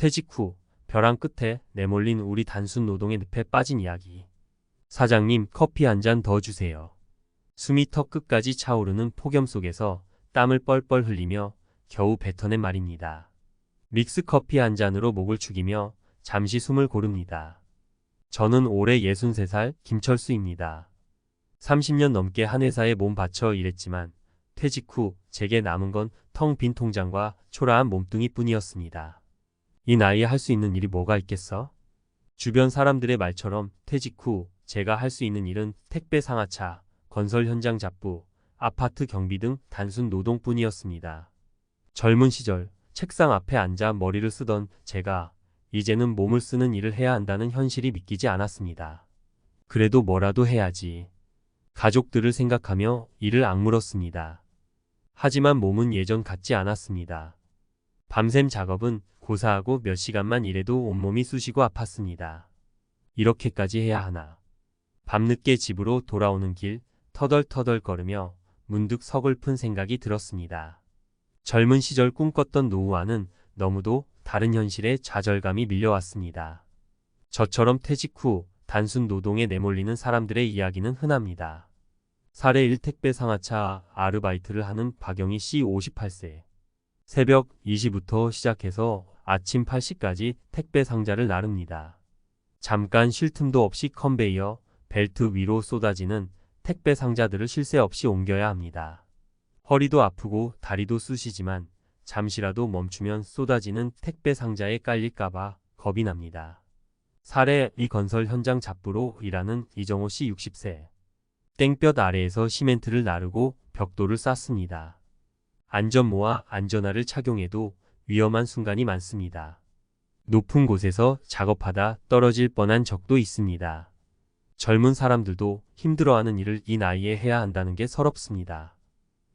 퇴직 후 벼랑 끝에 내몰린 우리 단순 노동의 늪에 빠진 이야기. 사장님 커피 한 잔 더 주세요. 숨이 턱 끝까지 차오르는 폭염 속에서 땀을 뻘뻘 흘리며 겨우 뱉어낸 말입니다. 믹스 커피 한 잔으로 목을 축이며 잠시 숨을 고릅니다. 저는 올해 63살 김철수입니다. 30년 넘게 한 회사에 몸 바쳐 일했지만 퇴직 후 제게 남은 건 텅 빈 통장과 초라한 몸뚱이 뿐이었습니다. 이 나이에 할 수 있는 일이 뭐가 있겠어? 주변 사람들의 말처럼 퇴직 후 제가 할 수 있는 일은 택배 상하차, 건설 현장 잡부, 아파트 경비 등 단순 노동뿐이었습니다. 젊은 시절 책상 앞에 앉아 머리를 쓰던 제가 이제는 몸을 쓰는 일을 해야 한다는 현실이 믿기지 않았습니다. 그래도 뭐라도 해야지. 가족들을 생각하며 일을 악물었습니다. 하지만 몸은 예전 같지 않았습니다. 밤샘 작업은 고사하고 몇 시간만 일해도 온몸이 쑤시고 아팠습니다. 이렇게까지 해야 하나. 밤늦게 집으로 돌아오는 길 터덜터덜 걸으며 문득 서글픈 생각이 들었습니다. 젊은 시절 꿈꿨던 노후와는 너무도 다른 현실에 좌절감이 밀려왔습니다. 저처럼 퇴직 후 단순 노동에 내몰리는 사람들의 이야기는 흔합니다. 사례 1택배 상하차 아르바이트를 하는 박영희 씨 58세. 새벽 2시부터 시작해서 아침 8시까지 택배 상자를 나릅니다. 잠깐 쉴 틈도 없이 컨베이어, 벨트 위로 쏟아지는 택배 상자들을 쉴 새 없이 옮겨야 합니다. 허리도 아프고 다리도 쑤시지만 잠시라도 멈추면 쏟아지는 택배 상자에 깔릴까봐 겁이 납니다. 사례 이 건설 현장 잡부로 일하는 이정호 씨 60세. 땡볕 아래에서 시멘트를 나르고 벽돌을 쌓습니다. 안전모와 안전화를 착용해도 위험한 순간이 많습니다. 높은 곳에서 작업하다 떨어질 뻔한 적도 있습니다. 젊은 사람들도 힘들어하는 일을 이 나이에 해야 한다는 게 서럽습니다.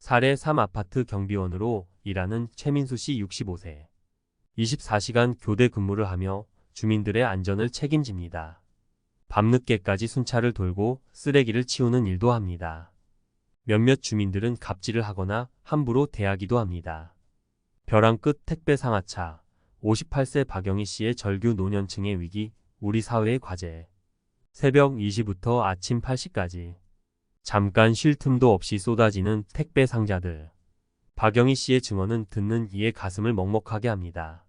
사례 3 아파트 경비원으로 일하는 최민수 씨 65세. 24시간 교대 근무를 하며 주민들의 안전을 책임집니다. 밤늦게까지 순찰을 돌고 쓰레기를 치우는 일도 합니다. 몇몇 주민들은 갑질을 하거나 함부로 대하기도 합니다. 벼랑 끝 택배 상하차 58세 박영희 씨의 절규 노년층의 위기 우리 사회의 과제 새벽 2시부터 아침 8시까지 잠깐 쉴 틈도 없이 쏟아지는 택배 상자들 박영희 씨의 증언은 듣는 이의 가슴을 먹먹하게 합니다.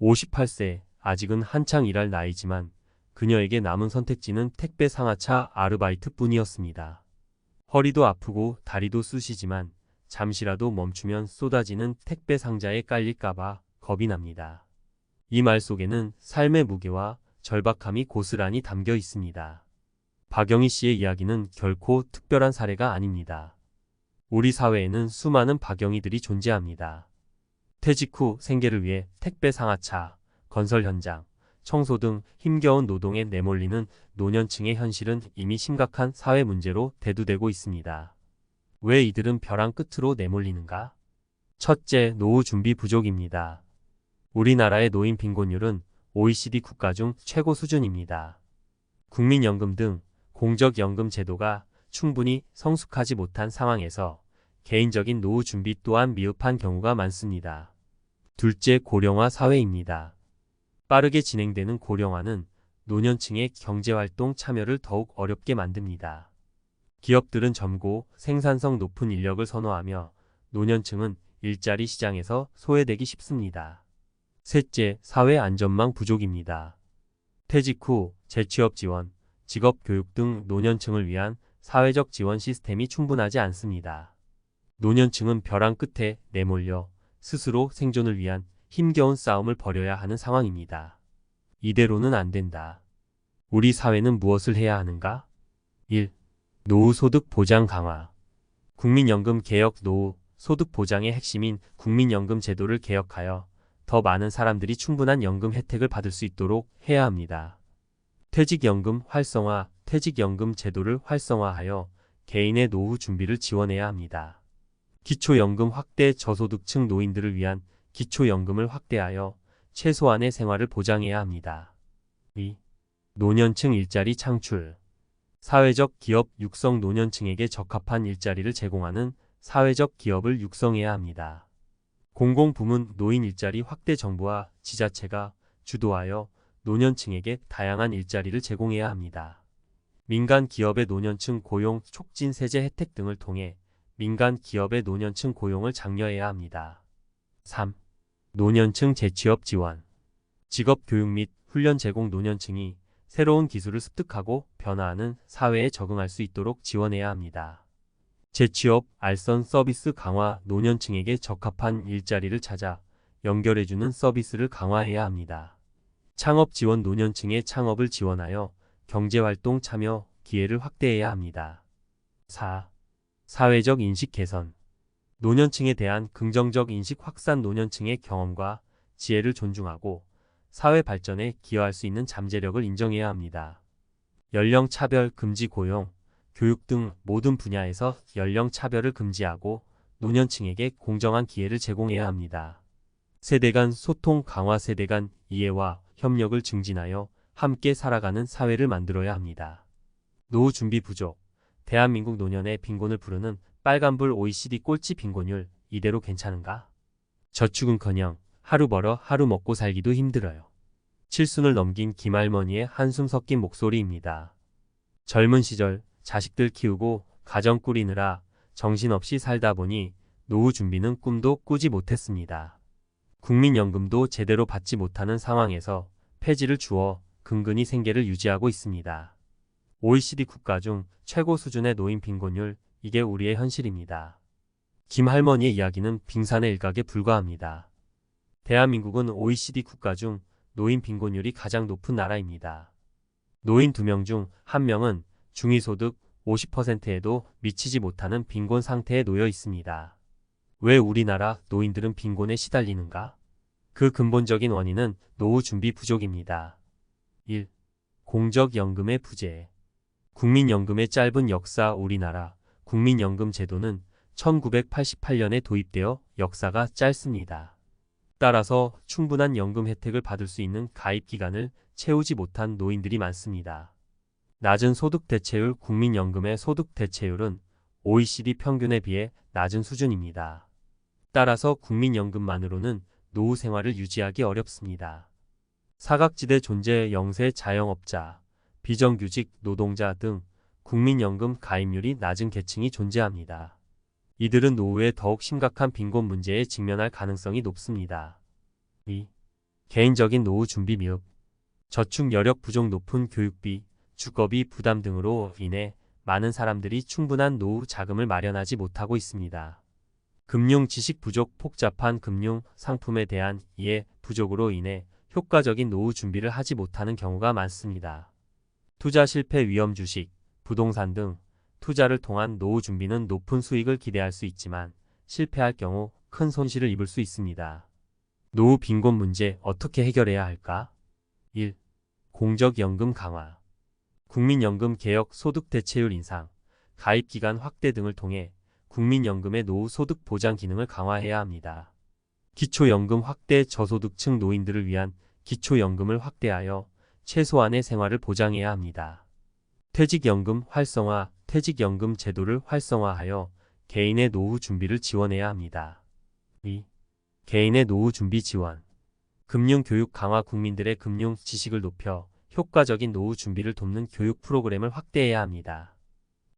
58세 아직은 한창 일할 나이지만 그녀에게 남은 선택지는 택배 상하차 아르바이트 뿐이었습니다. 허리도 아프고 다리도 쑤시지만 잠시라도 멈추면 쏟아지는 택배 상자에 깔릴까봐 겁이 납니다. 이 말 속에는 삶의 무게와 절박함이 고스란히 담겨 있습니다. 박영희 씨의 이야기는 결코 특별한 사례가 아닙니다. 우리 사회에는 수많은 박영희들이 존재합니다. 퇴직 후 생계를 위해 택배 상하차, 건설 현장, 청소 등 힘겨운 노동에 내몰리는 노년층의 현실은 이미 심각한 사회 문제로 대두되고 있습니다. 왜 이들은 벼랑 끝으로 내몰리는가? 첫째, 노후 준비 부족입니다. 우리나라의 노인 빈곤율은 OECD 국가 중 최고 수준입니다. 국민연금 등 공적연금 제도가 충분히 성숙하지 못한 상황에서 개인적인 노후 준비 또한 미흡한 경우가 많습니다. 둘째, 고령화 사회입니다. 빠르게 진행되는 고령화는 노년층의 경제활동 참여를 더욱 어렵게 만듭니다. 기업들은 젊고 생산성 높은 인력을 선호하며 노년층은 일자리 시장에서 소외되기 쉽습니다. 셋째, 사회 안전망 부족입니다. 퇴직 후 재취업 지원, 직업 교육 등 노년층을 위한 사회적 지원 시스템이 충분하지 않습니다. 노년층은 벼랑 끝에 내몰려 스스로 생존을 위한 힘겨운 싸움을 벌여야 하는 상황입니다. 이대로는 안 된다. 우리 사회는 무엇을 해야 하는가? 1. 노후소득 보장 강화. 국민연금 개혁 노후 소득 보장의 핵심인 국민연금 제도를 개혁하여 더 많은 사람들이 충분한 연금 혜택을 받을 수 있도록 해야 합니다. 퇴직연금 활성화, 퇴직연금 제도를 활성화하여 개인의 노후 준비를 지원해야 합니다. 기초연금 확대 저소득층 노인들을 위한 기초연금을 확대하여 최소한의 생활을 보장해야 합니다. 2. 노년층 일자리 창출 사회적 기업 육성 노년층에게 적합한 일자리를 제공하는 사회적 기업을 육성해야 합니다. 공공부문 노인 일자리 확대 정부와 지자체가 주도하여 노년층에게 다양한 일자리를 제공해야 합니다. 민간 기업의 노년층 고용 촉진 세제 혜택 등을 통해 민간 기업의 노년층 고용을 장려해야 합니다. 3. 노년층 재취업 지원 직업 교육 및 훈련 제공 노년층이 새로운 기술을 습득하고 변화하는 사회에 적응할 수 있도록 지원해야 합니다. 재취업, 알선 서비스 강화, 노년층에게 적합한 일자리를 찾아 연결해주는 서비스를 강화해야 합니다. 창업 지원 노년층의 창업을 지원하여 경제활동 참여 기회를 확대해야 합니다. 4. 사회적 인식 개선 노년층에 대한 긍정적 인식 확산 노년층의 경험과 지혜를 존중하고 사회 발전에 기여할 수 있는 잠재력을 인정해야 합니다. 연령 차별 금지 고용, 교육 등 모든 분야에서 연령 차별을 금지하고 노년층에게 공정한 기회를 제공해야 합니다. 세대 간 소통 강화 세대 간 이해와 협력을 증진하여 함께 살아가는 사회를 만들어야 합니다. 노후 준비 부족. 대한민국 노년의 빈곤을 부르는 빨간불 OECD 꼴찌 빈곤율 이대로 괜찮은가? 저축은커녕 하루 벌어 하루 먹고 살기도 힘들어요. 칠순을 넘긴 김할머니의 한숨 섞인 목소리입니다. 젊은 시절 자식들 키우고 가정 꾸리느라 정신없이 살다 보니 노후 준비는 꿈도 꾸지 못했습니다. 국민연금도 제대로 받지 못하는 상황에서 폐지를 주어 근근히 생계를 유지하고 있습니다. OECD 국가 중 최고 수준의 노인 빈곤율, 이게 우리의 현실입니다. 김 할머니의 이야기는 빙산의 일각에 불과합니다. 대한민국은 OECD 국가 중 노인 빈곤율이 가장 높은 나라입니다. 노인 2명 중 1명은 중위소득 50%에도 미치지 못하는 빈곤 상태에 놓여 있습니다. 왜 우리나라 노인들은 빈곤에 시달리는가? 그 근본적인 원인은 노후 준비 부족입니다. 1. 공적연금의 부재. 국민연금의 짧은 역사 우리나라 국민연금 제도는 1988년에 도입되어 역사가 짧습니다. 따라서 충분한 연금 혜택을 받을 수 있는 가입 기간을 채우지 못한 노인들이 많습니다. 낮은 소득 대체율 국민연금의 소득 대체율은 OECD 평균에 비해 낮은 수준입니다. 따라서 국민연금만으로는 노후 생활을 유지하기 어렵습니다. 사각지대 존재 영세 자영업자, 비정규직 노동자 등 국민연금 가입률이 낮은 계층이 존재합니다. 이들은 노후에 더욱 심각한 빈곤 문제에 직면할 가능성이 높습니다. 2. 개인적인 노후 준비 미흡 저축 여력 부족 높은 교육비, 주거비 부담 등으로 인해 많은 사람들이 충분한 노후 자금을 마련하지 못하고 있습니다. 금융 지식 부족 복잡한 금융 상품에 대한 이해 부족으로 인해 효과적인 노후 준비를 하지 못하는 경우가 많습니다. 투자 실패 위험 주식, 부동산 등 투자를 통한 노후 준비는 높은 수익을 기대할 수 있지만 실패할 경우 큰 손실을 입을 수 있습니다. 노후 빈곤 문제 어떻게 해결해야 할까? 1. 공적연금 강화 국민연금 개혁 소득 대체율 인상, 가입 기간 확대 등을 통해 국민연금의 노후 소득 보장 기능을 강화해야 합니다. 기초연금 확대 저소득층 노인들을 위한 기초연금을 확대하여 최소한의 생활을 보장해야 합니다. 퇴직연금 활성화, 퇴직연금 제도를 활성화하여 개인의 노후 준비를 지원해야 합니다. 2. 개인의 노후 준비 지원. 금융 교육 강화 국민들의 금융 지식을 높여 효과적인 노후 준비를 돕는 교육 프로그램을 확대해야 합니다.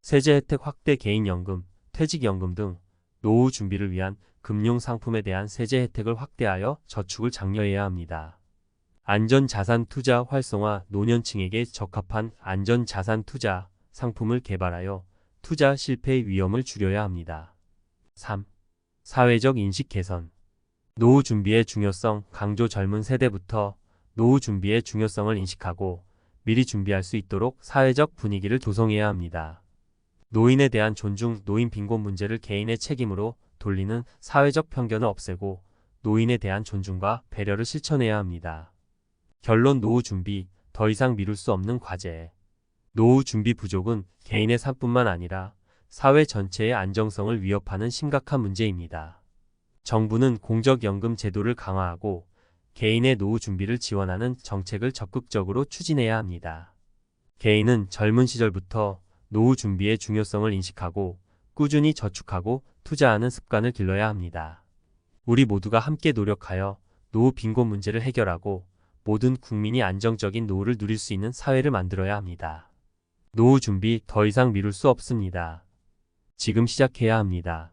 세제 혜택 확대 개인연금, 퇴직연금 등 노후 준비를 위한 금융 상품에 대한 세제 혜택을 확대하여 저축을 장려해야 합니다. 안전자산 투자 활성화 노년층에게 적합한 안전자산 투자 상품을 개발하여 투자 실패 위험을 줄여야 합니다. 3. 사회적 인식 개선 노후 준비의 중요성 강조 젊은 세대부터 노후 준비의 중요성을 인식하고 미리 준비할 수 있도록 사회적 분위기를 조성해야 합니다. 노인에 대한 존중, 노인 빈곤 문제를 개인의 책임으로 돌리는 사회적 편견을 없애고 노인에 대한 존중과 배려를 실천해야 합니다. 결론 노후 준비, 더 이상 미룰 수 없는 과제. 노후 준비 부족은 개인의 삶뿐만 아니라 사회 전체의 안정성을 위협하는 심각한 문제입니다. 정부는 공적연금 제도를 강화하고 개인의 노후 준비를 지원하는 정책을 적극적으로 추진해야 합니다. 개인은 젊은 시절부터 노후 준비의 중요성을 인식하고 꾸준히 저축하고 투자하는 습관을 길러야 합니다. 우리 모두가 함께 노력하여 노후 빈곤 문제를 해결하고 모든 국민이 안정적인 노후를 누릴 수 있는 사회를 만들어야 합니다. 노후 준비 더 이상 미룰 수 없습니다. 지금 시작해야 합니다.